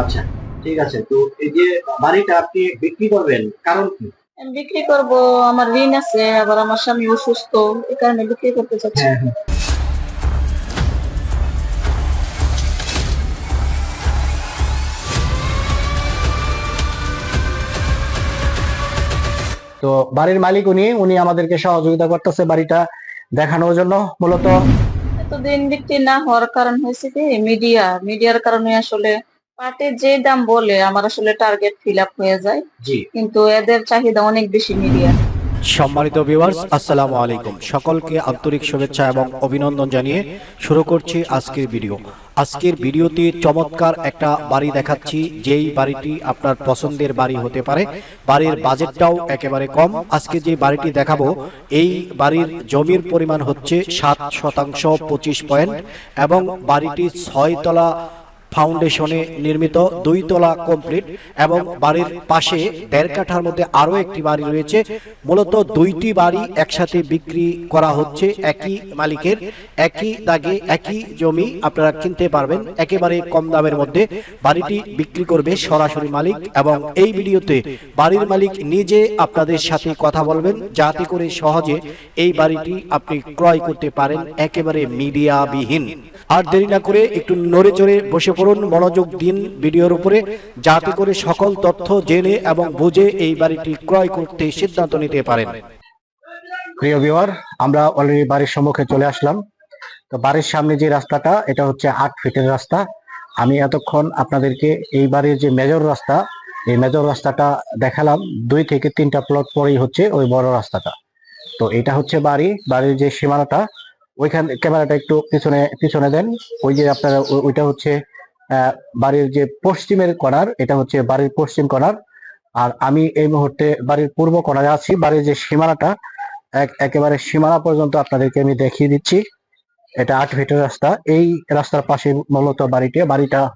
আচ্ছা ঠিক আছে। তো এই যে বাড়িটা আপনি বিক্রি করবেন কারণ কি? বিক্রি করব আমার ঋণ আছে আবার আমার স্বামী অসুস্থ এই কারণে বিক্রি করতে চাচ্ছি। হ্যাঁ হ্যাঁ। তো বাড়ির মালিক উনি উনি আমাদেরকে সহযোগিতা করতেছে বাড়িটা দেখানোর জন্য মূলত। এতদিন বিক্রি না হওয়ার কারণ হয়েছে কি? মিডিয়া মিডিয়ার কারণে আসলে পার্টি যে দাম বলে আমার আসলে টার্গেট ফিল আপ হয়ে যায়। কিন্তু এদের চাহিদা অনেক বেশি মিডিয়া সম্মানিত ভিউয়ার্স আসসালামু আলাইকুম। সকলকে আন্তরিক শুভেচ্ছা এবং অভিনন্দন জানিয়ে শুরু করছি আজকের ভিডিও আজকের ভিডিওতে চমৎকার একটা বাড়ি দেখাচ্ছি যেই বাড়িটি আপনার পছন্দের বাড়ি হতে পারে। বাড়ির বাজেটটাও একেবারে কম। আজকে যে বাড়িটি দেখাবো এই বাড়ির জমির পরিমাণ হচ্ছে সাত শতাংশ পঁচিশ পয়েন্ট এবং বাড়িটি ছয়তলা ফাউন্ডেশনে নির্মিত দুই তলা কমপ্লিট এবং বাড়ির পাশে দেড় কাঠার মধ্যে আরও একটি বাড়ি রয়েছে। মূলত দুইটি বাড়ি একসাথে বিক্রি করা হচ্ছে। একই মালিকের একই দাগে একই জমি আপনারা কিনতে পারবেন। একেবারে কম দামের মধ্যে বাড়িটি বিক্রি করবে সরাসরি মালিক এবং এই ভিডিওতে বাড়ির মালিক নিজে আপনাদের সাথে কথা বলবেন যাতে করে সহজে এই বাড়িটি আপনি ক্রয় করতে পারেন। একেবারে মিডিয়াবিহীন। আর দেরি না করে একটু নড়ে চড়ে বসে পড়ুন মনোযোগ, দিন, ভিডিওর উপরে যাতে করে সকল তথ্য জেনে এবং বুঝে এই বাড়িটি ক্রয় করতে সিদ্ধান্ত নিতে পারেন। প্রিয় ভিউয়ার আমরা অলরেডি বাড়ির সম্মুখে চলে আসলাম। তো বাড়ির সামনে যে রাস্তাটা, এটা হচ্ছে আট ফিটের রাস্তা। আমি এতক্ষণ আপনাদেরকে এই বাড়ির যে মেজর রাস্তা, এই মেজর রাস্তাটা দেখালাম। দুই থেকে তিনটা প্লট পরেই হচ্ছে ওই বড় রাস্তাটা। তো এটা হচ্ছে বাড়ি। বাড়ির যে সীমানাটা, ওইখান, ক্যামেরাটা একটু পিছনে পিছনে দেন। ওই যে আপনারা ওইটা হচ্ছে বাড়ির যে পশ্চিমের কর্নার এটা হচ্ছে বাড়ির পশ্চিম কর্নার আর আমি এই মুহূর্তে বাড়ির পূর্ব কর্নারে আছি। বাড়ির যে সীমানাটা, এক- একেবারে সীমানা পর্যন্ত আপনাদেরকে আমি দেখিয়ে দিচ্ছি। এটা আট ফিটের রাস্তা। এই রাস্তার পাশে মূলত বাড়িটি। বাড়িটা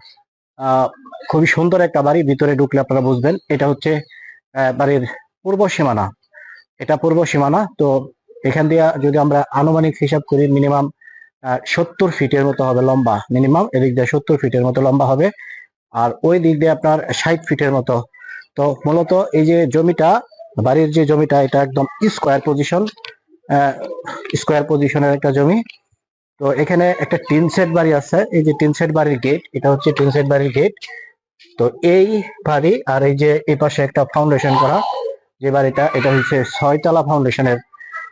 খুবই সুন্দর একটা বাড়ি। ভিতরে ঢুকলে আপনারা বুঝবেন, এটা হচ্ছে বাড়ির পূর্ব সীমানা। এটা পূর্ব সীমানা। তো এখান দিয়ে যদি আমরা আনুমানিক হিসাব করি মিনিমাম সত্তর ফিটের মতো হবে লম্বা মিনিমাম এদিক দিয়ে সত্তর ফিটের মতো লম্বা হবে। আর ওই দিক দিয়ে আপনার ষাট ফিটের মতো। তো মূলত এই যে জমিটা, বাড়ির যে জমিটা, এটা একদম স্কোয়ার পজিশন স্কোয়ার পজিশনের একটা জমি। তো এখানে একটা টিন সেট বাড়ি আছে। এই যে টিন সেট বাড়ির গেট এটা হচ্ছে টিন সেট বাড়ির গেট তো এই বাড়ি আর এই যে এই পাশে একটা ফাউন্ডেশন করা, যে বাড়িটা, এটা হচ্ছে ছয়তলা ফাউন্ডেশনের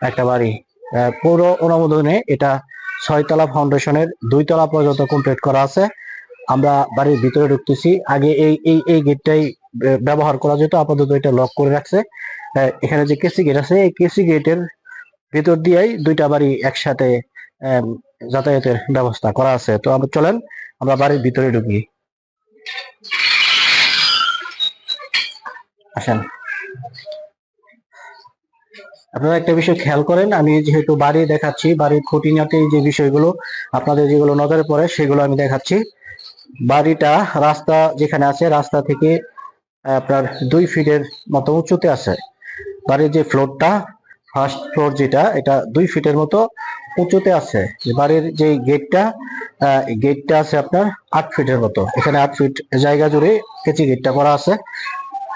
একটা বাড়ি। পৌর অনুমোদনে এটা ছয়তলা ফাউন্ডেশনের দুই তলা পর্যন্ত কমপ্লিট করা আছে। আমরা বাড়ির ভিতরে ঢুকতেছি। আগে এই এই এই গেটটাই ব্যবহার করা যেত। আপাতত এটা লক করে রাখছে। এখানে যে কেসি গেট আছে, এই কেসি গেটের ভিতর দিয়েই দুইটা বাড়ি একসাথে যাতায়াতের ব্যবস্থা করা আছে। তো আমরা, চলেন, আমরা বাড়ির ভিতরে ঢুকি। আসেন। আপনারা একটা বিষয় খেয়াল করেন, আমি যেহেতু বাড়ি দেখাচ্ছি, বাড়ির খুঁটিনাটি যে বিষয়গুলো আপনাদের যেগুলো নজরে পড়ে সেগুলো আমি দেখাচ্ছি। বাড়িটা রাস্তা যেখানে আছে, রাস্তা থেকে আপনার দুই ফিটের মতো উঁচুতে আছে। বাড়ির যে ফ্লোরটা ফার্স্ট ফ্লোর যেটা, এটা দুই ফিটের মতো উঁচুতে আছে। বাড়ির যে গেটটা গেটটা আছে আপনার আট ফিটের মতো। এখানে আট ফিট জায়গা জুড়ে কেচি গেটটা করা আছে।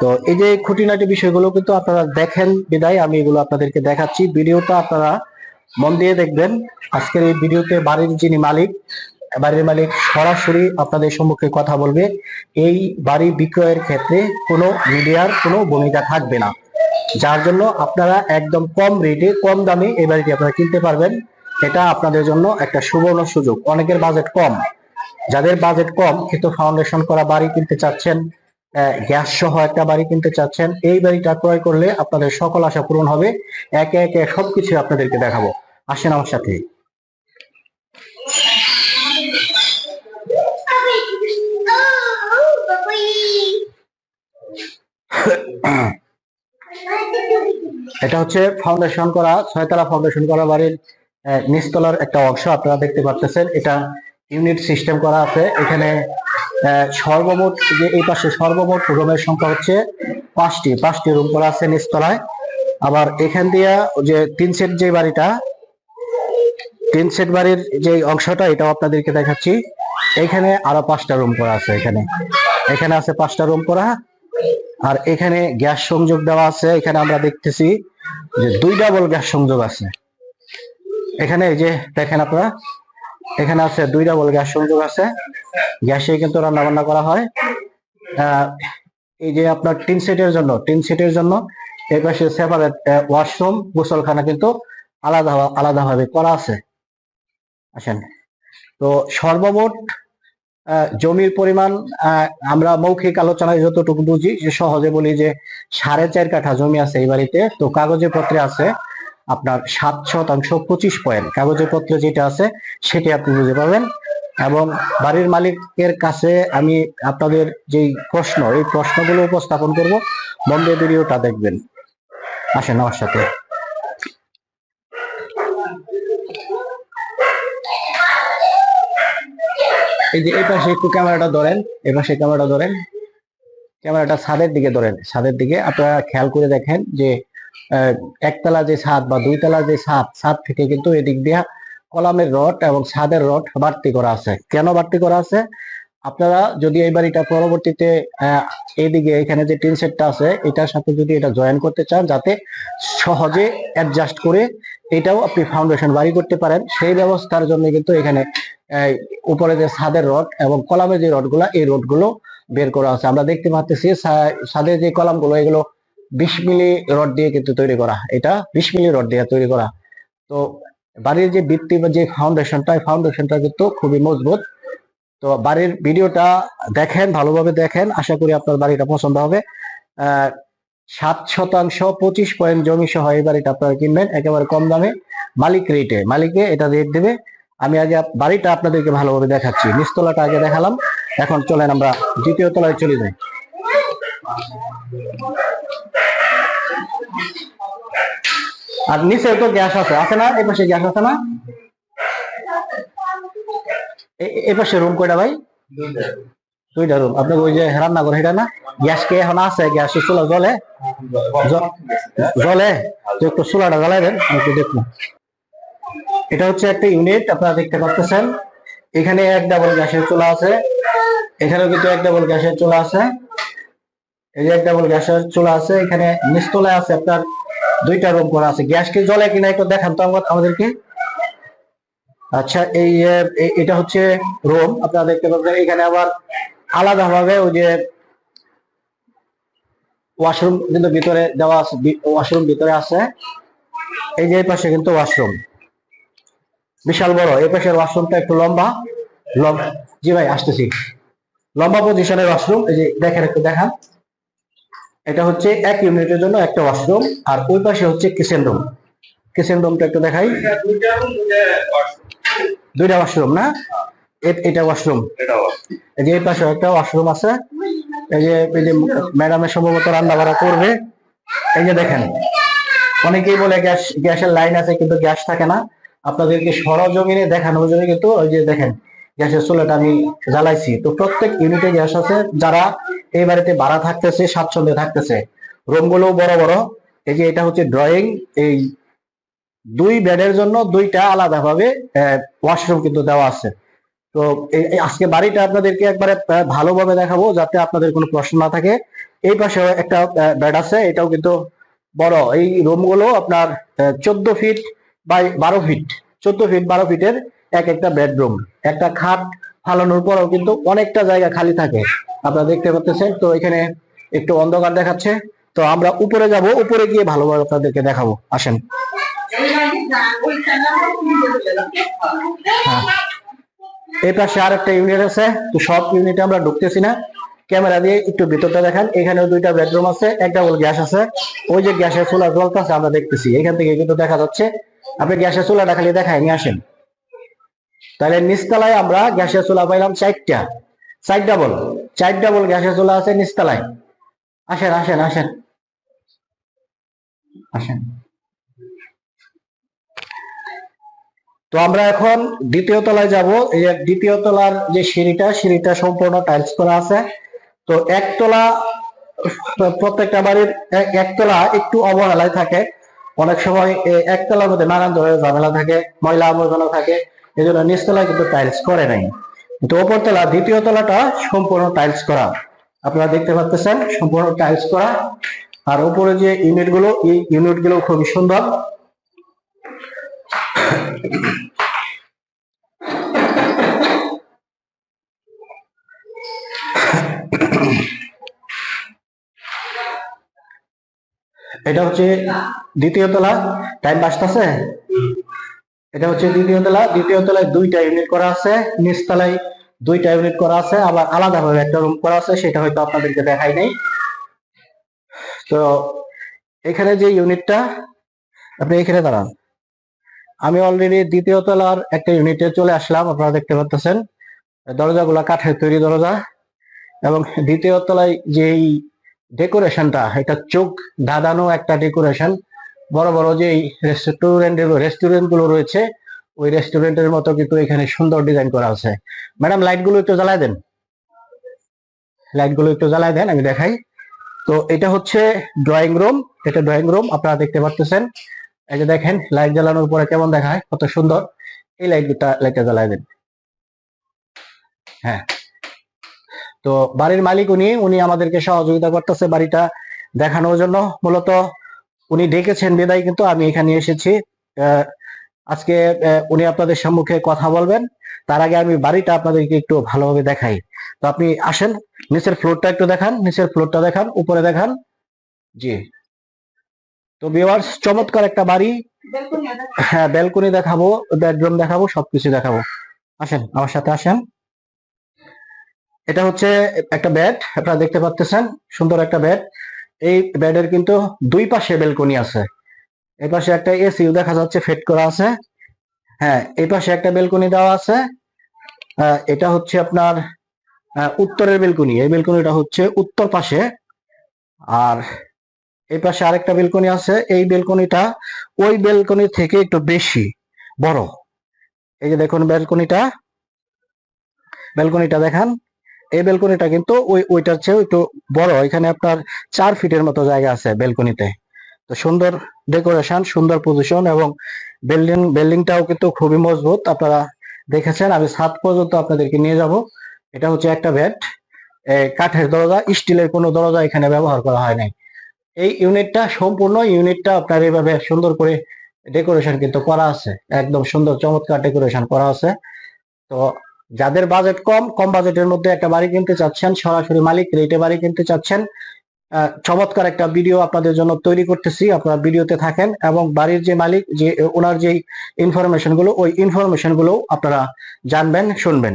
তো এই যে খুঁটিনাটি বিষয়গুলো কিন্তু আপনারা দেখেন, বিদায়, আমি এগুলো আপনাদেরকে দেখাচ্ছি। ভিডিওটা আপনারা মন দিয়ে দেখবেন। আজকের এই ভিডিওতে বাড়ির যিনি মালিক, বাড়ির মালিক সরাসরি আপনাদের সম্মুখে কথা বলবে। এই বাড়ি বিক্রয়ের ক্ষেত্রে কোনো মিডিয়ার কোনো ভূমিকা থাকবে না। যার জন্য আপনারা একদম কম রেটে, কম দামে এই বাড়িটি আপনারা কিনতে পারবেন। এটা আপনাদের জন্য একটা সুবর্ণ সুযোগ। অনেকের বাজেট কম। যাদের বাজেট কম, কিন্তু ফাউন্ডেশন করা বাড়ি কিনতে চাচ্ছেন গ্যাস সহ একটা বাড়ি কিনতে চাচ্ছেন, এই বাড়িটা ক্রয় করলে আপনাদের সকল আশা পূরণ হবে। একে একে সবকিছু আপনাদেরকে দেখাবো। আসেন আমার সাথে। এটা হচ্ছে ফাউন্ডেশন করা, ছয়তলা ফাউন্ডেশন করা বাড়ির নিচতলার একটা অংশ, আপনারা দেখতে পাচ্ছেন এটা ইউনিট সিস্টেম করা আছে। এখানে সর্বমোট যে এই পাশে সর্বমোট রুমের সংখ্যা হচ্ছে পাঁচটি। পাঁচটি রুম করা আছে নিচতলায়। আবার এখান দিয়া যে তিন সেট যে বাড়িটা, তিন সেট বাড়ির যে অংশটা, এটাও আপনাদেরকে দেখাচ্ছি। এখানে আরও পাঁচটা রুম করা আছে এখানে। এখানে আছে পাঁচটা রুম করা। আর এখানে গ্যাস সংযোগ দেওয়া আছে। এখানে আমরা দেখতেছি যে দুই ডাবল গ্যাস সংযোগ আছে। এখানে এই যে দেখেন আপনারা এখানে আছে দুই ডাবল গ্যাস সংযোগ আছে। গ্যাসে কিন্তু রান্না বান্না করা হয়। এই যে আপনার টিন সেটের জন্য, টিন সেটের জন্য এই পাশে সেপারেট ওয়াশরুম গোসলখানা কিন্তু আলাদা আলাদাভাবে করা আছে। আসেন। তো সর্বমোট জমির পরিমাণ আমরা মৌখিক আলোচনায় যতটুকু বুঝি সহজে বলি যে সাড়ে চার কাঠা জমি আছে এই বাড়িতে। তো কাগজে পত্রে আছে। আপনার সাত শতাংশ পঁচিশ পয়েন্ট কাগজে পত্রে যেটা আছে, সেটি আপনি বুঝে পাবেন। এবং বাড়ির মালিকের কাছে আমি আপনাদের যেই প্রশ্ন, এই প্রশ্নগুলো উপস্থাপন করব। বন্ধে ভিডিওটা দেখবেন। আসেন আমার সাথে। এই যে এই পাশে একটু ক্যামেরাটা ধরেন, এই পাশে ক্যামেরাটা ধরেন। ক্যামেরাটা ছাদের দিকে ধরেন। ছাদের দিকে আপনারা খেয়াল করে দেখেন যে একতলা যে ছাদ বা দুইতলা যে ছাদ ছাদ থেকে কিন্তু এদিক দিয়া কলামের রড এবং ছাদের রড বাড়তি করা আছে। কেন বাড়তি করা আছে? আপনারা যদি এই বাড়িটা পরবর্তীতে আহ, এইদিকে এখানে যে টিন সেটটা আছে এটার সাথে যদি এটা জয়েন করতে চান যাতে সহজে অ্যাডজাস্ট করে এটাও আপনি ফাউন্ডেশন বাড়ি করতে পারেন সেই ব্যবস্থার জন্য কিন্তু এখানে উপরে যে ছাদের রড এবং কলামের যে রডগুলা এই রডগুলো বের করা আছে। আমরা দেখতে পাচ্ছি ছাদের যে কলামগুলো এগুলো বিশ মিলি রড দিয়ে কিন্তু তৈরি করা। এটা বিশ মিলি রড দিয়ে তৈরি করা। তো বাড়ির যে ভিত্তি বা যে ফাউন্ডেশনটা ফাউন্ডেশনটা কিন্তু খুবই মজবুত। তো বাড়ির ভিডিওটা দেখেন, ভালোভাবে দেখেন। আশা করি আপনার বাড়িটা পছন্দ হবে। সাত শতাংশ পঁচিশ পয়েন্ট জমি সহ এই বাড়িটা আপনারা কিনবেন, একেবারে কম দামে। মালিক রেটে মালিকে এটা রেট দেবে। আমি আগে বাড়িটা আপনাদেরকে ভালোভাবে দেখাচ্ছি। নিচতলাটা আগে দেখালাম। এখন চলেন আমরা দ্বিতীয় তলায় চলে যাই। আর নিচে তো গ্যাস আছে আছে না? এই পাশে গ্যাস আছে না? এ- এ- এ পাশে রুম কয়টা ভাই? দুইটা রুম আপনার ওই যে রান্না করে এটা না? গ্যাস কে এখন আছে? গ্যাস চুলা জলে জলে তো একটু চুলাটা জ্বালাই দেন, একটু দেখুন। এটা হচ্ছে একটা ইউনিট আপনারা দেখতে পাচ্ছেন। এখানে এক ডাবল গ্যাসের চুলা আছে। এখানেও কিন্তু এক ডাবল গ্যাসের চুলা আছে। এই যে এক ডাবল গ্যাসের চুলা আছে, এখানে নিচতলায় আছে আপনার দুইটা রুম করা আছে। গ্যাস কি জ্বলে কিনা একটু দেখান তো আমাদেরকে। আচ্ছা এই এটা হচ্ছে রুম আপনারা দেখতে পাচ্ছেন, এখানে আবার আলাদা ভাবে ওই যে ওয়াশরুম কিন্তু ভিতরে দেওয়া আছে ওয়াশরুম ভিতরে আছে। এই যে এই পাশে কিন্তু ওয়াশরুম বিশাল বড়, এই পাশের ওয়াশরুমটা একটু লম্বা। লম্বা জি ভাই, আসতেছি। লম্বা পজিশনের ওয়াশরুম এই যে দেখেন একটু দেখান। এটা হচ্ছে এক ইউনিটের জন্য একটা ওয়াশরুম আর ওই পাশে হচ্ছে কিচেন রুম কিচেন রুমটা একটু দেখাই। দুইটা ওয়াশরুম না? এটা ওয়াশরুম এই যে এই পাশে একটা ওয়াশরুম আছে। এই যে এই যে ম্যাডামের সম্ভবত রান্না বাড়া করবে। এই যে দেখেন অনেকেই বলে গ্যাস গ্যাসের লাইন আছে কিন্তু গ্যাস থাকে না। আপনাদেরকে সরজমিনে দেখানোর জন্য কিন্তু ওই যে দেখেন গ্যাসের চুলাটা আমি জ্বালাইছি। তো প্রত্যেক ইউনিটে গ্যাস আছে, যারা এই বাড়িতে ভাড়া থাকতেছে, স্বাচ্ছন্দ্যে থাকতেছে। রুমগুলো বড় বড়। এই যে এটা হচ্ছে ড্রয়িং এই দুই বেডের জন্য দুইটা আলাদাভাবে ওয়াশরুম কিন্তু দেওয়া আছে। তো আজকে বাড়িটা আপনাদেরকে একবারে ভালোভাবে দেখাবো, যাতে আপনাদের কোনো প্রশ্ন না থাকে। এই পাশে একটা বেড আছে, এটাও কিন্তু বড়। এই রুমগুলো আপনার চোদ্দ ফিট বাই বারো ফিট চোদ্দ ফিট বারো ফিটের এক একটা বেডরুম একটা খাট ফালানোর পরেও কিন্তু অনেকটা জায়গা খালি থাকে। আপনারা দেখতে পাচ্ছেন, তো এখানে একটু অন্ধকার দেখাচ্ছে। তো আমরা উপরে যাব, উপরে গিয়ে ভালোভাবে আপনাদেরকে দেখাবো। আসেন। হ্যাঁ। এই পাশে আর একটা ইউনিট আছে, তো সব ইউনিটে আমরা ঢুকতেছি না। ক্যামেরা দিয়ে একটু ভিতরটা দেখেন। এখানেও দুইটা বেডরুম আছে একটা বল গ্যাস আছে। ওই যে গ্যাসের চুলা জ্বলতেছে আমরা দেখতেছি। এখান থেকে কিন্তু দেখা যাচ্ছে, আপনি গ্যাসের চুলাটা খালি দেখায়, নিয়ে আসেন। তাহলে নিচতলায় আমরা গ্যাসের চুলা পাইলাম চারটা। চার ডাবল চার ডাবল গ্যাসের চুলা আছে নিচতলায় আসেন আসেন আসেন। আসেন। তো আমরা এখন দ্বিতীয় তলায় যাব। এই দ্বিতীয় তলার যে সিঁড়িটা সিঁড়িটা সম্পূর্ণ টাইলস করা আছে। তো একতলা প্রত্যেকটা বাড়ির এক- একতলা একটু অবহেলায় থাকে। অনেক সময় একতলার মধ্যে নানান ধরনের ঝামেলা থাকে, ময়লা আবর্জনা থাকে। এই জন্য নিচতলায় কিন্তু টাইলস করে নাই। কিন্তু ওপরতলা দ্বিতীয় তলাটা সম্পূর্ণ টাইলস করা। আপনারা দেখতে পাচ্ছেন, সম্পূর্ণ টাইলস করা। আর উপরে যে ইউনিটগুলো, এই ইউনিটগুলো খুবই সুন্দর। এটা হচ্ছে দ্বিতীয় তলা। টাইম বাসতেছে এটা হচ্ছে দ্বিতীয় তলা দ্বিতীয় তলায় দুইটা ইউনিট করা আছে, নিচ তলায় দুইটা ইউনিট করা আছে, আবার আলাদাভাবে একটা রুম করা আছে, সেটা হয়তো আপনাদেরকে দেখাই নাই। তো এখানে যে ইউনিটটা আপনি এখানে দাঁড়ান। আমি অলরেডি দ্বিতীয় তলার একটা ইউনিটে চলে আসলাম, আপনারা দেখতে পাচ্ছেন দরজাগুলো কাঠের তৈরি দরজা এবং দ্বিতীয় তলায় যেই ডেকোরেশনটা এটা চোখ ধাঁধানো একটা ডেকোরেশন বড় বড় যে রেস্টুরেন্ট রেস্টুরেন্টগুলো রয়েছে, ওই রেস্টুরেন্টের মতো কিন্তু এখানে সুন্দর ডিজাইন করা আছে। ম্যাডাম লাইটগুলো একটু জ্বালায় দেন। লাইটগুলো একটু জ্বালায় দেন, আমি দেখাই। তো এটা হচ্ছে ড্রয়িং রুম এটা ড্রয়িং রুম আপনারা দেখতে পাচ্ছেন এই যে দেখেন লাইট জ্বালানোর পরে কেমন দেখায়, কত সুন্দর। এই লাইটটা লাইটটা জ্বালায় দেন। হ্যাঁ। তো বাড়ির মালিক উনি উনি আমাদেরকে সহযোগিতা করতেছে বাড়িটা দেখানোর জন্য, মূলত উনি ডেকেছেন বিদায়, কিন্তু আমি এখানে এসেছি আজকে উনি আপনাদের সম্মুখে কথা বলবেন। তার আগে আমি বাড়িটা আপনাদেরকে একটু ভালোভাবে দেখাই। তো আপনি আসেন, নিচের ফ্লোরটা একটু দেখান, নিচের ফ্লোরটা দেখান, উপরে দেখান। জি। তো ভিউয়ার্স চমৎকার একটা বাড়ি। হ্যাঁ ব্যালকনি দেখাবো বেডরুম দেখাবো, সবকিছু দেখাবো। আসেন, আমার সাথে আসেন। এটা হচ্ছে একটা বেড আপনারা দেখতে পাচ্ছেন সুন্দর একটা বেড এই বেডের কিন্তু দুই পাশে বেলকনি আছে। এই পাশে একটা এসিও দেখা যাচ্ছে ফিট করা আছে। হ্যাঁ এই পাশে একটা বেলকনি দেওয়া আছে। এটা হচ্ছে আপনার উত্তরের বেলকনি এই বেলকনিটা হচ্ছে উত্তর পাশে। আর এই পাশে আরেকটা বেলকনি আছে। এই বেলকনিটা ওই বেলকনি থেকে একটু বেশি, বড়। এই যে দেখুন বেলকনিটা বেলকনিটা দেখান। এই বেলকনিটা কিন্তু ওই, ওইটার চেয়েও একটু বড়। এখানে আপনার চার ফিটের মতো জায়গা আছে বেলকনিতে। তো সুন্দর ডেকোরেশন, সুন্দর পজিশন এবং বিল্ডিং, বিল্ডিংটাও কিন্তু খুবই মজবুত। আপনারা দেখেছেন, আমি সাত পর্যন্ত আপনাদেরকে নিয়ে যাব। এটা হচ্ছে একটা বেড। কাঠের দরজা, স্টিলের কোনো দরজা এখানে ব্যবহার করা হয় নাই। এই ইউনিটটা, সম্পূর্ণ ইউনিটটা আপনার এইভাবে সুন্দর করে ডেকোরেশন কিন্তু করা আছে। একদম সুন্দর চমৎকার ডেকোরেশন করা আছে। তো যাদের বাজেট কম কম বাজেটের মধ্যে একটা বাড়ি কিনতে চাচ্ছেন, সরাসরি মালিক রেটে বাড়ি কিনতে চাচ্ছেন। চমৎকার একটা ভিডিও আপনাদের জন্য তৈরি করতেছি, আপনারা ভিডিওতে থাকেন এবং বাড়ির যে মালিক, যে, ওনার যে ইনফরমেশনগুলো, ওই ইনফরমেশনগুলো আপনারা জানবেন, শুনবেন।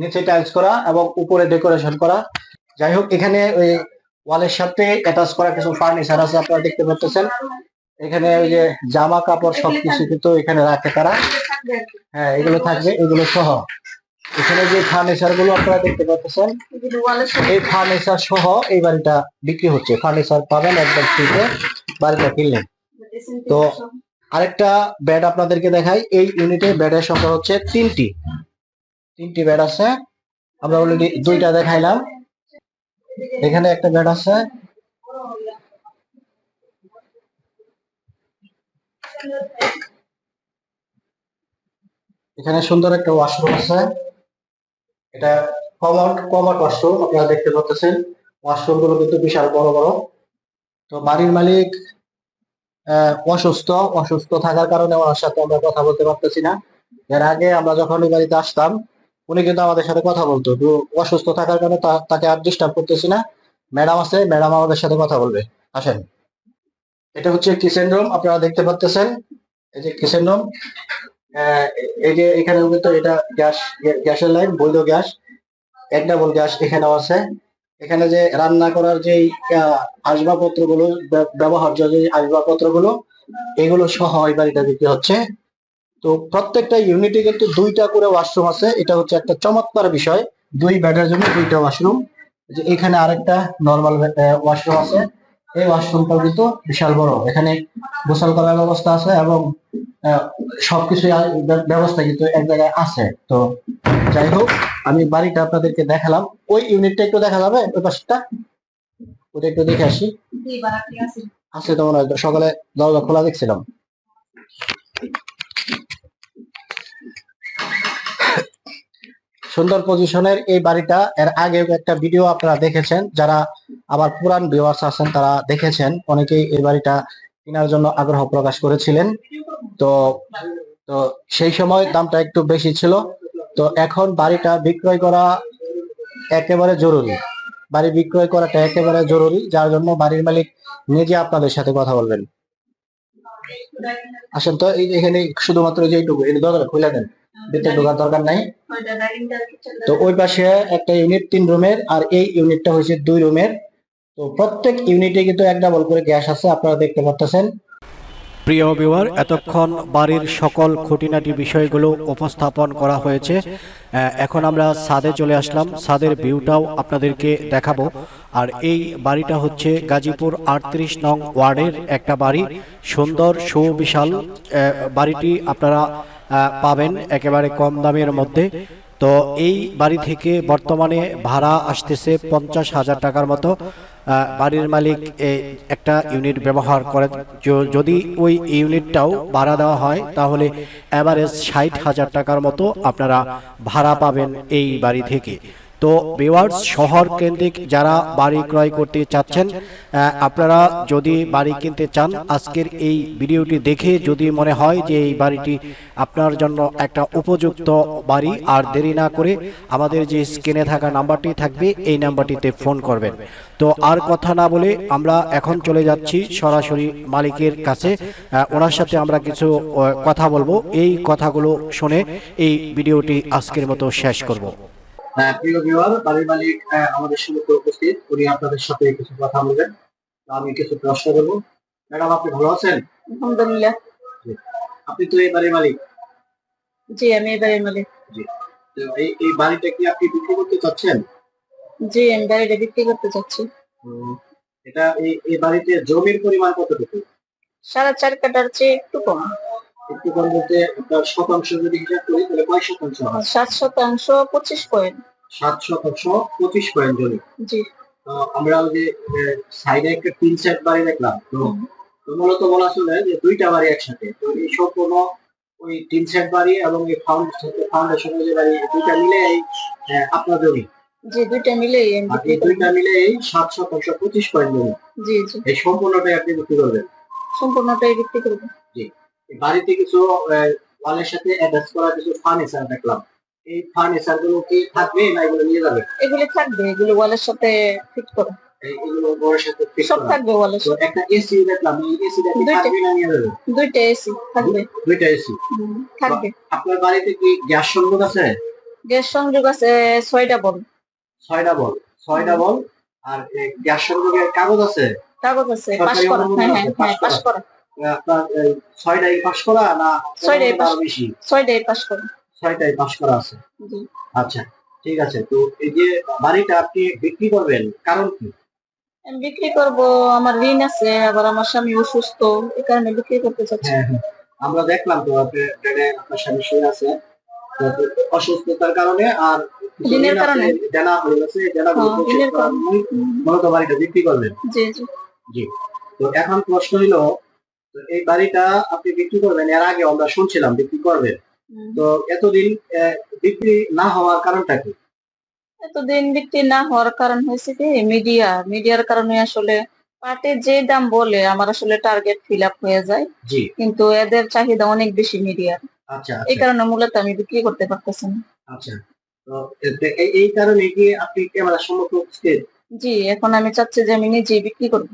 নিচে টাইলস করা এবং উপরে ডেকোরেশন করা। যাই হোক, এখানে ওই ওয়ালের সাথে অ্যাটাচ করা কিছু ফার্নিচার আছে, আপনারা দেখতে পাচ্ছেন। এখানে ওই যে জামা কাপড় সবকিছু কিন্তু এখানে রাখে তারা। হ্যাঁ এগুলো থাকবে, এগুলো সহ। এখানে যে ফার্নিচারগুলো আপনারা দেখতে পাচ্ছেন, এই ফার্নিচার সহ এই বাড়িটা বিক্রি হচ্ছে। ফার্নিচার পাবেন একদম ফ্রিতে বাড়িটা কিনলে। তো আরেকটা বেড আপনাদেরকে দেখাই, এই ইউনিটে বেডের সংখ্যা হচ্ছে তিনটি। তিনটি বেড আছে, আমরা অলরেডি দুইটা দেখাইলাম। এখানে একটা বেড আছে। এখানে সুন্দর একটা ওয়াশরুম আছে। এটা কমন কমন ওয়াশরুম আপনারা দেখতে পাচ্ছেন। ওয়াশরুমগুলো কিন্তু বিশাল বড় বড়। তো বাড়ির মালিক অসুস্থ অসুস্থ থাকার কারণে ওনার সাথে আমরা কথা বলতে পারতেছি না। এর আগে আমরা যখন ওই বাড়িতে আসতাম, উনি কিন্তু আমাদের সাথে কথা বলতো। তো অসুস্থ থাকার কারণে তাকে আর ডিস্টার্ব করতেছি না। ম্যাডাম আছে, ম্যাডাম আমাদের সাথে কথা বলবে। আসেন। এটা হচ্ছে কিচেন রুম আপনারা দেখতে পাচ্ছেন এই যে কিচেন রুম এই যে এখানে কিন্তু এটা গ্যাস, গ্যাসের লাইন, বৈধ গ্যাস, এক ডাবল গ্যাস এখানেও আছে। এখানে যে রান্না করার যে আসবাবপত্রগুলো ব্যবহার্য যে আসবাবপত্রগুলো এগুলো সহ এই বাড়িটা বিক্রি হচ্ছে। তো প্রত্যেকটা ইউনিটে কিন্তু দুইটা করে ওয়াশরুম আছে। এটা হচ্ছে একটা চমৎকার বিষয়। দুই বেডের জন্য দুইটা ওয়াশরুম যে এখানে আরেকটা নর্মাল ওয়াশরুম আছে। এই ওয়াশরুমটাও কিন্তু বিশাল বড়। এখানে গোসল করার ব্যবস্থা আছে এবং সবকিছু ব্যবস্থা কিন্তু এক জায়গায় আছে। তো যাই হোক, আমি বাড়িটা আপনাদেরকে দেখালাম। ওই ইউনিটটা একটু দেখা যাবে? ওই পাশটা? ওটা একটু দেখে আসি। আছে তো মনে হয় সকালে দরজা খোলা দেখছিলাম। সুন্দর পজিশনের এই বাড়িটা। এর আগে একটা ভিডিও আপনারা দেখেছেন, যারা আমার পুরান ভিউয়ার্স আছেন তারা দেখেছেন। অনেকেই এই বাড়িটা কেনার জন্য আগ্রহ প্রকাশ করেছিলেন। তো তো সেই সময় দামটা একটু বেশি ছিল। তো এখন বাড়িটা বিক্রয় করা একেবারে জরুরি। বাড়ি বিক্রয় করাটা একেবারে জরুরি, যার জন্য বাড়ির মালিক নিজে আপনাদের সাথে কথা বলবেন। আসেন তো এখানে শুধুমাত্র এই যে এইটুকু, এই দরকার খুলে দেন। ভিতরে ঢোকার দরকার নাই। তো ওই পাশে একটা ইউনিট তিন রুমের আর এই ইউনিটটা হয়েছে দুই রুমের তো প্রত্যেক ইউনিটে কিন্তু এক ডাবল করে গ্যাস আছে আপনারা দেখতে পাচ্ছেন প্রিয় বিওয়ার এতক্ষণ বাড়ির সকল খুঁটিনাটি বিষয়গুলো উপস্থাপন করা হয়েছে। আহ, এখন আমরা ছাদে চলে আসলাম। ছাদের ভিউটাও আপনাদেরকে দেখাবো। আর এই বাড়িটা হচ্ছে গাজীপুর আটত্রিশ নং ওয়ার্ডের একটা বাড়ি। সুন্দর সুবিশাল। আহ, বাড়িটি আপনারা পাবেন একেবারে কম দামের মধ্যে। তো এই বাড়ি থেকে বর্তমানে ভাড়া আসতেছে পঞ্চাশ হাজার টাকার মতো। বাড়ির মালিক একটা ইউনিট ব্যবহার করে যদি ওই ইউনিটটাও ভাড়া দেওয়া হয়, তাহলে অ্যাভারেজ ষাট হাজার টাকার মতো আপনারা ভাড়া পাবেন এই বাড়ি থেকে। তো বেওয়ার্স শহর কেন্দ্রিক যারা বাড়ি ক্রয় করতে চাচ্ছেন আপনারা যদি বাড়ি কিনতে চান, আজকের এই ভিডিওটি দেখে যদি মনে হয় যে এই বাড়িটি আপনার জন্য একটা উপযুক্ত বাড়ি, আর দেরি না করে আমাদের যে স্ক্রিনে থাকা নাম্বারটি থাকবে, এই নাম্বারটিতে ফোন করবেন। তো আর কথা না বলে আমরা এখন চলে যাচ্ছি সরাসরি মালিকের কাছে। ওনার সাথে আমরা কিছু কথা বলব। এই কথাগুলো শুনে এই ভিডিওটি আজকের মতো শেষ করব। প্রিয় ভিউয়ার বাড়ির মালিক আহ, আমাদের সঙ্গে উপস্থিত। উনি আপনাদের সাথে কিছু কথা বলবেন। আমি কিছু প্রশ্ন করব। ম্যাডাম আপনি ভালো আছেন? আলহামদুলিল্লাহ। আপনি তো এই বাড়ির মালিক। জি আমি এবারে মালিক। তো এই এই বাড়িটা কি আপনি বিক্রি করতে চাচ্ছেন? জি আমি বাড়িটা বিক্রি করতে চাচ্ছি। এটা এই এই বাড়িতে জমির পরিমাণ কতটুকু? সাড়ে চার কাটার চেয়ে একটু কম। একটু বলতে আপনার শতাংশ যদি হিসাব করি তাহলে কয় শতাংশ হয়? সাত শতাংশ পঁচিশ পয়েন্ট। সাত শতাংশ পঁচিশ পয়েন্ট জমি জি। তো আমরা ওই যে সাইডে একটা তিন সেট বাড়ি দেখলাম। তো মূলত বলা চলে যে দুইটা বাড়ি একসাথে। তো এই সম্পূর্ণ ওই তিন সেট বাড়ি এবং এই ফাউন্ডেশন ফাউন্ডেশনের যে বাড়ি দুইটা মিলে এই আহ, আপনার জমি। জি দুইটা এই দুইটা মিলে এই সাত শতাংশ পঁচিশ পয়েন্ট জমি জি জি। এই সম্পূর্ণটাই আপনি বিক্রি করবেন। সম্পূর্ণটাই বিক্রি করব। এই বাড়িতে কিছু ওয়ালের সাথে অ্যাটাচ করা কিছু ফার্নিচার দেখলাম। এই ফার্নিচারগুলো কি থাকবে না এগুলো নিয়ে যাবে? এগুলি থাকবে এগুলো ওয়ালের সাথে ফিট করা এগুলো ঘরের সাথে fit সব থাকবে ওয়ালের সাথে। একটা এসি দেখলাম এই এসিটা কি থাকবে না নিয়ে যাবে? দুইটা এসি থাকবে। দুইটা এসি থাকবে। আপনার বাড়িতে কি গ্যাস সংযোগ আছে? গ্যাস সংযোগ আছে ছয়টা বল। ছয়টা বল ছয়টা বল। আর গ্যাস সংযোগের কাগজ আছে? কাগজ আছে পাস করা। হ্যাঁ আছে, হ্যাঁ পাস হ্যাঁ পাস করা। আপনার ছয়টাই পাস করা না ছয়টাই পাস- বেশি? ছয়টাই পাস করা। ছয়টাই পাস করা আছে? আচ্ছা ঠিক আছে। তো এই যে বাড়িটা আপনি বিক্রি করবেন কারণ কি? বিক্রি করব আমার ঋণ আছে আবার আমার স্বামী অসুস্থ এই কারণে বিক্রি করতে চাচ্ছি। হ্যাঁ হ্যাঁ। আমরা দেখলাম তো আপনি আপনার স্বামী শুয়ে আছে অসুস্থতার কারণে আর ঋণের কারণে? দেনা হয়ে গেছে দেনাগুলো হ্যাঁ, মূলত বাড়িটা বিক্রি করবেন জি জি। জি। তো এখন প্রশ্ন হলো এই বাড়িটা আপনি বিক্রি করবেন এর আগে আমরা শুনছিলাম বিক্রি করবেন। তো এতদিন বিক্রি না হওয়ার কারণটা কি? এতদিন বিক্রি না হওয়ার কারণ হয়েছে কি? মিডিয়া মিডিয়ার কারণে আসলে পার্টি যে দাম বলে আমার আসলে টার্গেট ফিল আপ হয়ে যায়। কিন্তু এদের চাহিদা অনেক বেশি মিডিয়ার। আচ্ছা এই আচ্ছা। কারণে মূলত আমি বিক্রি করতে পারতেছি না। আচ্ছা। তো এই- এই কারণে কি আপনি ক্যামেরার সম্মুখে জি এখন আমি চাচ্ছি যে আমি নিজে বিক্রি করব।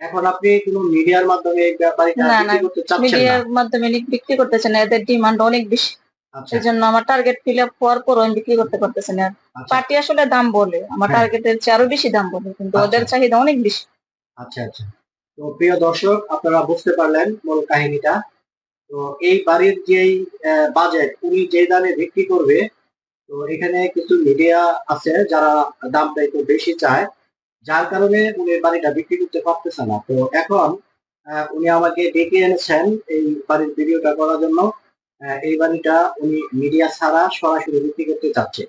এখন আপনি কোনো মিডিয়ার মাধ্যমে এই বিক্রি করতে চাচ্ছেন না? মিডিয়ার মাধ্যমে বিক্রি করতেছেন এদের ডিমান্ড অনেক বেশি। আচ্ছা। এই জন্য আমার টার্গেট ফিল আপ হওয়ার পর আমি বিক্রি করতে পারতেছি না। আচ্ছা। পার্টি আসলে দাম বলে আমার হ্যাঁ। টার্গেটের চেয়ে আরও বেশি দাম বলে কিন্তু আচ্ছা। ওদের চাহিদা অনেক বেশি। আচ্ছা আচ্ছা। তো প্রিয় দর্শক আপনারা বুঝতে পারলেন মূল কাহিনীটা। তো এই বাড়ির যেই বাজেট উনি যে দামে বিক্রি করবে তো এখানে কিছু মিডিয়া আছে যারা দামটা একটু বেশি চায়। যার কারণে উনি বাড়িটা বিক্রি করতে পারতেছে না। তো এখন উনি আমাকে ডেকে এনেছেন এই বাড়ির ভিডিওটা করার জন্য। এই বাড়িটা উনি মিডিয়া ছাড়া সরাসরি বিক্রি করতে চাচ্ছে।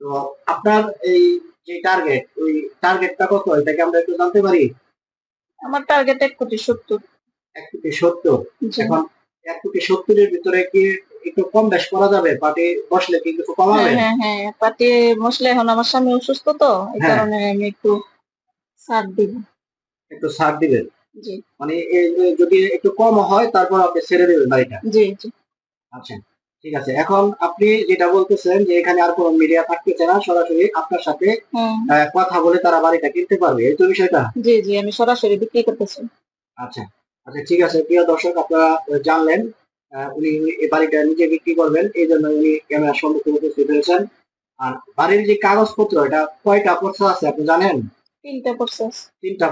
তো আপনার এই যে টার্গেট ওই টার্গেটটা কত? এটাকে আমরা একটু জানতে পারি? আমার টার্গেট এক কোটি সত্তর। এক কোটি সত্তর। এখন এক কোটি সত্তরের ভিতরে কি একটু কম বেশ করা যাবে পাটি বসলে কি কিছু হ্যাঁ কমাবেন হ্যাঁ হ্যাঁ পাটি মশলা এখন আমার স্বামী অসুস্থ তো এই হ্যাঁ। কারণে আমি একটু ছাড় দিব। একটু ছাড় দিবেন? জি। মানে যদি একটু কম হয় তারপর আপনি ছেড়ে দেবেন বাড়িটা? জি জি। আচ্ছা ঠিক আছে। এখন আপনি যেটা বলতেছেন যে এখানে আর কোনো মিডিয়া থাকতেছে না সরাসরি আপনার সাথে কথা বলে তারা বাড়িটা কিনতে পারবে এই তো বিষয়টা? জি জি আমি সরাসরি বিক্রি করতেছি। আচ্ছা আচ্ছা ঠিক আছে। প্রিয় দর্শক আপনারা জানলেন উনি এই বাড়িটা নিজে বিক্রি করবেন এই জন্য উনি ক্যামেরার সম্মুখে উপস্থিত হয়েছেন। আর বাড়ির যে কাগজপত্র এটা কয়টা পর্চা আছে আপনি জানেন? তিনটা প্রসেস তিনটা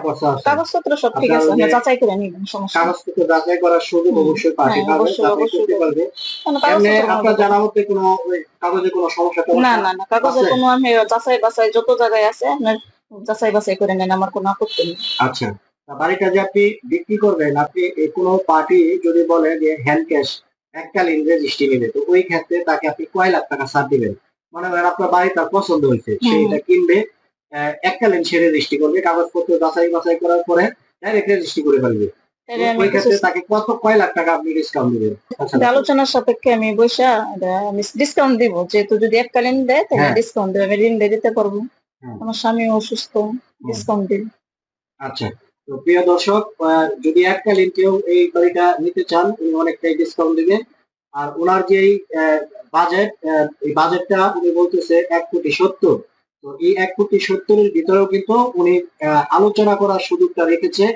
কাগজপত্র সব ঠিক আছে ওই যাচাই করে নিবেন সমস্যা কাগজপত্র যাচাই করার সুযোগ অবশ্যই হ্যাঁ, পাবে অবশ্যই, অবশ্যই করতে পারবে। কোনো এমনি আপনার কোনো- জানার কোনো কাগজে কোনো সমস্যা না না না কোনো আমি যাচাই বাছাই যত জায়গায় আছে আপনার যাচাই বাছাই করে নেন আমার কোনো আপত্তি নেই। আচ্ছা। বাড়িটা যে আপনি বিক্রি করবেন আপনি কোনো পার্টি যদি বলে যে হ্যান্ড ক্যাশ এককালীন রেজিস্ট্রি নেবে তো ওই ক্ষেত্রে তাকে আপনি কয় লাখ টাকা ছাড় দিবেন? মনে করেন আপনার বাড়ি তার পছন্দ হয়েছে সে এটা কিনবে এককালীন সে রেজিস্ট্রি করবে কাগজপত্র যাচাই বাছাই করার পরে ডাইরেক্ট রেজিস্ট্রি করে ফেলবে। ওই ক্ষেত্রে তাকে কত কয় লাখ টাকা আপনি ডিসকাউন্ট দিবেন? আচ্ছা আলোচনার সাপেক্ষে আমি বৈশা আমি ডিসকাউন্ট দিব যেহেতু যদি এককালীন দেয় তাহলে হ্যাঁ। ডিসকাউন্ট দেবে আমি ঋণ দিতে পারব। আমার স্বামী অসুস্থ ডিসকাউন্ট দিন। আচ্ছা। তো প্রিয় দর্শক যদি এককালীন কেউ এই গাড়িটা নিতে চান, উনি অনেকটাই ডিসকাউন্ট দিবেন। আর ওনার যেই বাজেট এই বাজেটটা উনি বলতেছে এক কোটি সত্তর। তো এই এক কোটি সত্তরের ভিতরেও কিন্তু উনি আলোচনা করার সুযোগটা রেখেছে।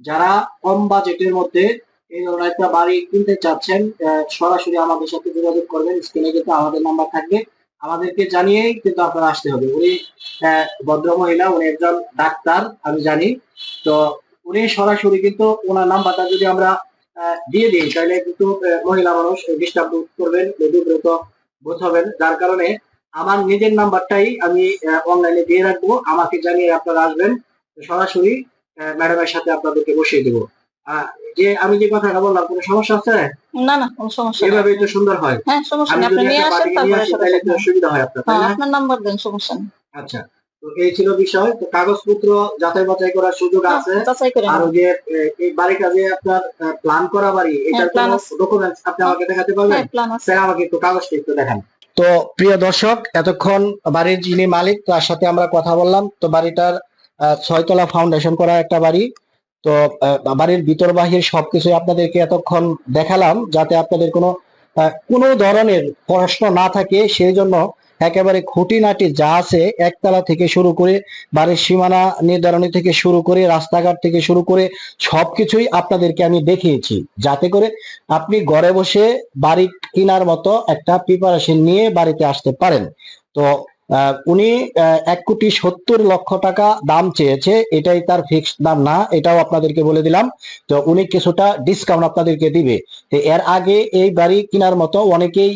যারা কম বাজেটের মধ্যে এই ধরনের একটা বাড়ি কিনতে চাচ্ছেন সরাসরি আমাদের সাথে যোগাযোগ করবেন। স্ক্রিনে কিন্তু আমাদের নাম্বার থাকবে। আমাদেরকে জানিয়েই কিন্তু আপনারা আসতে হবে। উনি ভদ্র মহিলা উনি একজন ডাক্তার, আমি জানি। তো উনি সরাসরি কিন্তু ওনার নাম্বারটা যদি আমরা দিয়ে দিই তাহলে কিন্তু মহিলা মানুষ ডিস্টার্ব করবেন বিব্রত বোধ হবেন। যার কারণে আমার নিজের নাম্বারটাই আমি অনলাইনে দিয়ে রাখব। আমাকে জানিয়ে আপনারা আসবেন। সরাসরি ম্যাডামের সাথে আপনাদেরকে বসিয়ে দেবো। আহ, যে আমি যে কথাটা বললাম কোনো সমস্যা আছে? না না কোনো সমস্যা নেই। এভাবেই তো সুন্দর হয়। হ্যাঁ সমস্যা নেই। আপনি নিয়ে আসেন তারপরে সুবিধা হয় আপনার হ্যাঁ আপনার নাম্বার দেন সমস্যা নেই। আচ্ছা। তো এই ছিল বিষয়। তো কাগজপত্র যাচাই বাছাই করার সুযোগ আছে। হ্যাঁ, করে আর ওই যে এই বাড়িটা যে আপনার প্ল্যান করা বাড়ি এটার plan ডকুমেন্টস আপনি আমাকে দেখাতে পারবেন? হ্যাঁ প্ল্যান আছে। স্যার আমাকে একটু কাগজটা একটু দেখান। তো প্রিয় দর্শক এতক্ষণ বাড়ির যিনি মালিক তার সাথে আমরা কথা বললাম। তো বাড়িটার আহ, ছয়তলা ফাউন্ডেশন করা একটা বাড়ি। তো আহ, বাড়ির ভিতর বাহির সবকিছু আপনাদেরকে এতক্ষণ দেখালাম যাতে আপনাদের কোনো কোনো ধরনের প্রশ্ন না থাকে। সেই জন্য একেবারে খুঁটিনাটি যা আছে একতলা থেকে শুরু করে বাড়ির সীমানা নির্ধারণী থেকে শুরু করে রাস্তাঘাট থেকে শুরু করে সবকিছুই আপনাদেরকে আমি দেখিয়েছি। যাতে করে আপনি ঘরে বসে বাড়ি কেনার মতো একটা প্রিপারেশন নিয়ে বাড়িতে আসতে পারেন। তো উনি এক কোটি সত্তর লক্ষ টাকা দাম চেয়েছে। এটাই তার ফিক্সড দাম না, এটাও আপনাদেরকে বলে দিলাম। তো উনি কিছুটা ডিসকাউন্ট আপনাদেরকে দিবে। তো এর আগে এই বাড়ি কেনার মতো অনেকেই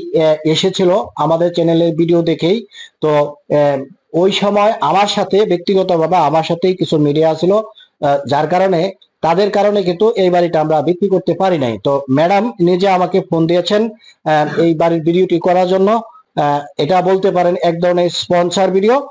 এসেছিল আমাদের চ্যানেলের ভিডিও দেখেই। তো ওই সময় আমার সাথে, ব্যক্তিগতভাবে আমার সাথেই কিছু মিডিয়া ছিল যার কারণে, তাদের কারণে কিন্তু এই বাড়িটা আমরা বিক্রি করতে পারি নাই। তো ম্যাডাম নিজে আমাকে ফোন দিয়েছেন এই বাড়ির ভিডিওটি করার জন্য। এটা বলতে পারেন এক ধরনের স্পন্সর ভিডিও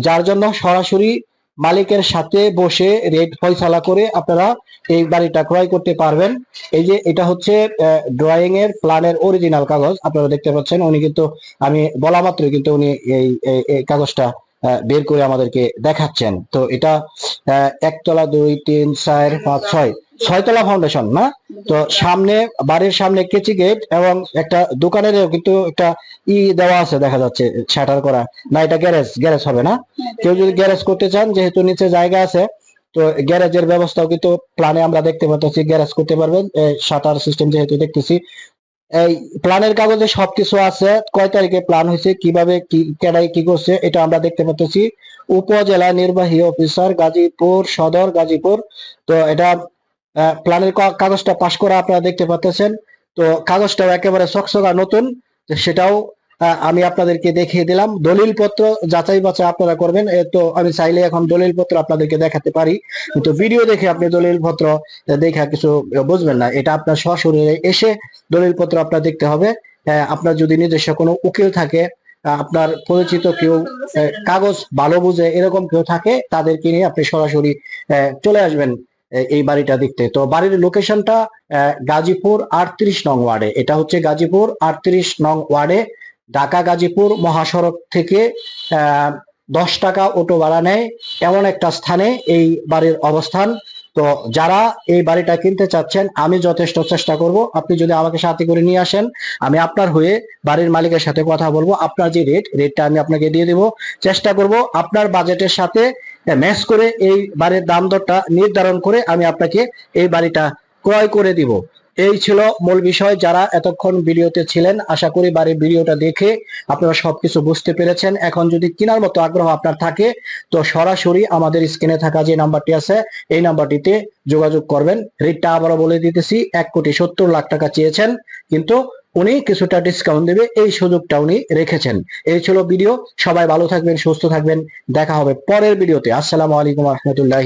যার জন্য সরাসরি মালিকের সাথে বসে রেট ফয়সালা করে আপনারা এই বাড়িটা ক্রয় করতে পারবেন। এই যে এটা হচ্ছে ড্রয়িং এর প্ল্যানের অরিজিনাল কাগজ, আপনারা দেখতে পাচ্ছেন, উনি কিন্তু আমি বলা মাত্র কিন্তু উনি এই, এই- কাগজটা বের করে আমাদেরকে দেখাচ্ছেন। তো এটা একতলা দুই, তিন, চার, পাঁচ, ছয় ছয়তলা ফাউন্ডেশন না? তো সামনে বাড়ির সামনে কেচি গেট এবং একটা দোকানের কিন্তু একটা ই দেওয়া আছে দেখা যাচ্ছে শাটার করা। না এটা গ্যারেজ গ্যারেজ হবে না? কেউ যদি গ্যারেজ করতে চান যেহেতু নিচে জায়গা আছে তো গ্যারেজের ব্যবস্থাও কিন্তু প্ল্যানে আমরা দেখতে পাচ্ছি গ্যারেজ করতে পারবেন। শাটার সিস্টেম যেহেতু দেখতেছি। এই প্ল্যানের কাগজে সবকিছু আছে কয় তারিখে প্ল্যান হয়েছে কীভাবে কি কেডাই কি করছে এটা আমরা দেখতে পাচ্ছি উপজেলা নির্বাহী অফিসার গাজীপুর সদর গাজীপুর। তো এটা প্ল্যানের কাগজটা পাশ করা আপনারা দেখতে পাচ্ছেন। তো কাগজটাও একেবারে চকচকা নতুন সেটাও আমি আপনাদেরকে দেখিয়ে দিলাম। দলিল পত্র যাচাই বাছাই আপনারা করবেন তো আমি চাইলে এখন দলিল পত্র আপনাদেরকে দেখাতে পারি কিন্তু ভিডিও দেখে আপনি দলিল পত্র দেখা কিছু বুঝবেন না। এটা আপনার সশরীরে এসে দলিল পত্র আপনার দেখতে হবে। আহ, আপনার যদি নিজস্ব কোনো উকিল থাকে আপনার পরিচিত কেউ কাগজ ভালো বুঝে এরকম কেউ থাকে তাদেরকে নিয়ে আপনি সরাসরি চলে আসবেন। এই বাড়িটা দেখতে। তো বাড়ির লোকেশনটা গাজীপুর আটত্রিশ নং ওয়ার্ডে। এটা হচ্ছে গাজীপুর আটত্রিশ নং ওয়ার্ডে, ঢাকা গাজীপুর মহাসড়ক থেকে দশ টাকা অটো ভাড়া নেয় এমন একটা স্থানে এই বাড়ির অবস্থান। তো যারা এই বাড়িটা কিনতে চাচ্ছেন, আমি যথেষ্ট চেষ্টা করব। আপনি যদি আমাকে সাথে করে নিয়ে আসেন, আমি আপনার হয়ে বাড়ির মালিকের সাথে কথা বলব। আপনার যে রেট রেটটা আমি আপনাকে দিয়ে দেব। চেষ্টা করব আপনার বাজেটের সাথে ম্যাচ করে এই বাড়ির দাম দরটা নির্ধারণ করে আমি আপনাকে এই বাড়িটা ক্রয় করে দিব। এই ছিল মূল বিষয়। যারা এতক্ষণ ভিডিওতে ছিলেন, আশা করি বাড়ির ভিডিওটা দেখে আপনারা সবকিছু বুঝতে পেরেছেন। এখন যদি কেনার মতো আগ্রহ আপনার থাকে, তো সরাসরি আমাদের স্ক্রিনে থাকা যে নাম্বারটি আছে, এই নাম্বারটিতে যোগাযোগ করবেন। রেটটা আবারও বলে দিতেছি, এক কোটি সত্তর লাখ টাকা চেয়েছেন, কিন্তু উনি কিছুটা ডিসকাউন্ট দেবে, এই সুযোগটা উনি রেখেছেন। এই ছিল ভিডিও সবাই ভালো থাকবেন, সুস্থ থাকবেন, দেখা হবে পরের ভিডিওতে আসসালামু আলাইকুম রহমতুল্লাহ